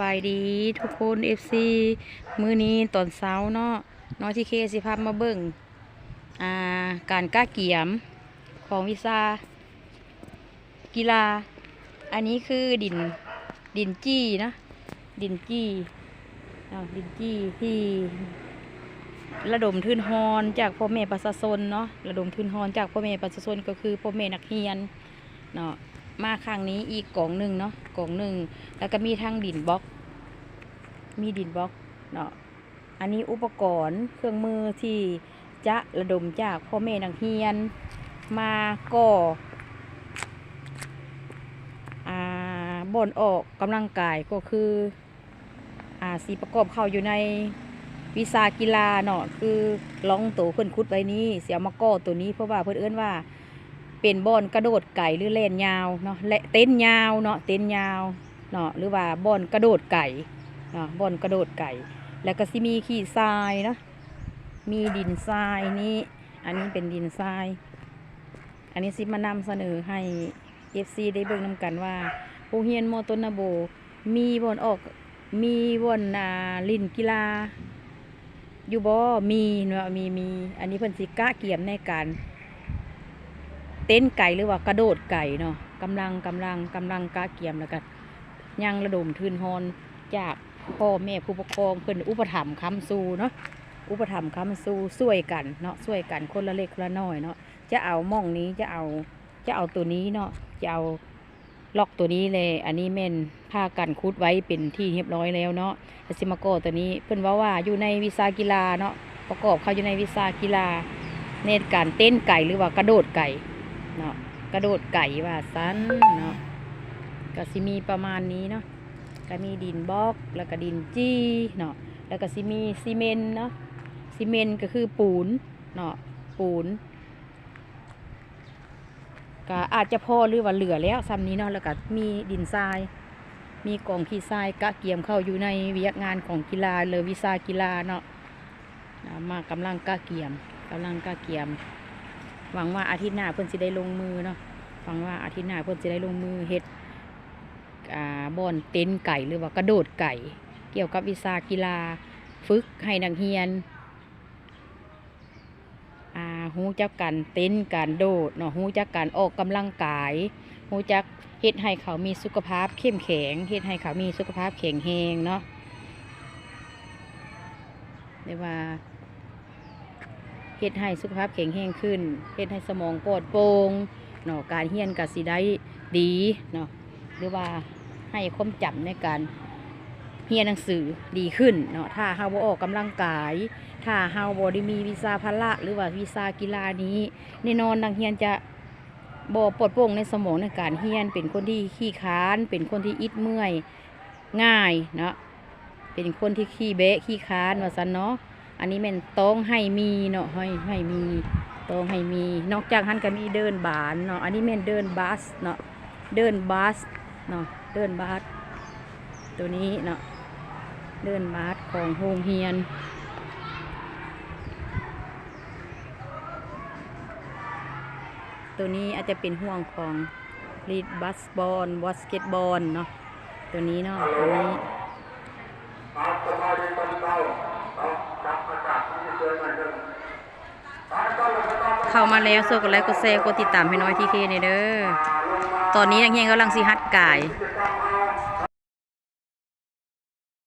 บายดี ทุกคน FC มื้อนี้ตอนเช้าเนาะน้อยที่เคสิพามาเบิ่งอ่าการก้าเกียมของวิซากีฬา อันนี้คือดินดินจี้นะดินจี้อ่ดินจี้ที่ ระดมทุนฮอนจากพ่อแม่ประชาชนเนาะระดมทุนฮอนจากพ่อแม่ประชาชนก็คือพ่อแม่นักเรียนเนาะ มาครั้งนี้อีกกล่องหนึ่งเนาะกล่องหนึ่งแล้วก็มีทั้งดินบล็อก มีดินบล็อกเนาะอันนี้อุปกรณ์เครื่องมือที่จะระดมจากพ่อแม่นักเรียน มาก่ออ่าบอนออกกำลังกายก็คืออาสีประกอบเข้าอยู่ในวิสากีฬาเนาะคือลองตัวเพิ่อนคุดไว้นี้เสียมาก่อตัวนี้เพราะว่าเพิ่อนเอื้นว่า เป็นบอนกระโดดไก่หรือเล่นยาวเนาะและเต้นยาวเนาะเต้นยาวเนาะหรือว่าบอนกระโดดไก่เนาะบอนกระโดดไก่ แล้วก็สิมีขี้ทรายเนาะมีดินทรายนี้อันนี้เป็นดินทราย อันนี้สิมานำเสนอให้เอฟซีได้เบิ่งนำกันว่าโรงเรียนมอต้นนาโบ มีบอนออกมีบอนอ่าลินกีฬาอยู่บ่มีเนาะมีมี อันนี้เพิ่นสิกะเกียมในการ เต้นไก่หรือว่ากระโดดไก่เนาะกำลังกำลังกำลังกาเกียมแล้วก็ยังระดมทุนฮอนจากพ่อแม่ผู้ปกครองเพิ่นอุปถัมภ์ค้ำซูเนาะอุปถัมภ์ค้ำซูช่วยกันเนาะช่วยกันคนละเล็กคนละน้อยเนาะจะเอาม่องนี้จะเอาจะเอาตัวนี้เนาะจะเอาล็อกตัวนี้เลย อันนี้แม่นผ้ากันคุดไว้เป็นที่เรียบร้อยแล้วเนาะแล้วสิมาก่อตัวนี้เพิ่อนว่าว่าอยู่ในวิสากีฬาเนาะประกอบเขาอยู่ในวิสากีฬาในการเต้นไก่หรือว่ากระโดดไก่ เนาะกระโดดไก่ว่าสันเนาะก็สิมีประมาณนี้เนาะก็มีดินบล็อกแล้วก็ดินจี้เนาะแล้วก็สิมีซีเมนเนาะซีเมนก็คือปูนเนาะปูนก็อาจจะพอหรือว่าเหลือแล้วซ้ำนี้เนาะแล้วก็มีดินทราย มีกองขี้ทรายกะเกียมเข้าอยู่ในวิทยางานของกีฬาเลยวิซากีฬาเนาะมากำลังกะเกียมกำลังกะเกียม หวังว่าอาทิตย์หน้าเพิ่นสิได้ลงมือเนาะหวังว่าอาทิตย์หน้าเพิ่นสิได้ลงมือเฮ็ดอ่าบอนเต้นไก่หรือว่ากระโดดไก่ เกี่ยวกับวิชากีฬาฝึกให้นักเรียนอ่าฮู้จักการเต้นการโดดเนาะฮู้จักการออกกำลังกายฮู้จักเฮ็ดให้เขามีสุขภาพเข้มแข็งเฮ็ดให้เขามีสุขภาพแข็งแรงเนาะเรียกว่า เฮ็ดให้สุขภาพแข็งแรงขึ้นเฮ็ดให้สมองปลอดโปร่งเนาะการเรียนก็สิได้ดีเนาะหรือว่าให้ความจำในการเรียนหนังสือดีขึ้นเนาะถ้าเฮาบ่ออกกำลังกาย ถ้าเฮาบ่ได้มีวิชาพละ หรือว่าวิชากีฬานี้แน่นอนนักเรียนจะบ่ปลดโปร่งในสมองในการเรียนเป็นคนที่ขี้ค้าน เป็นคนที่อิดเมื่อยง่ายเนาะเป็นคนที่ขี้เบะขี้ค้านว่าซั่นเนาะ อันนี้แม่นต้องให้มีเนาะให้ให้มีต้องให้มี นอกจากหันก็มีเดินบานเนาะอันนี้แม่นเดินบัสเนาะเดินบัสเนาะเดินบัสตัวนี้เนาะเดินบัสของโรงเรียนตัวนี้อาจจะเป็นห่วงของลีดบัสบอลวอสเกตบอลเนาะตัวนี้เนาะตัวนี้ เข้ามาแล้วโซกดไลค์กดแชร์กดติดตามให้น้อยทีเคเนี่ยเด้อ ตอนนี้นักเรียนกำลังซีฮัดกาย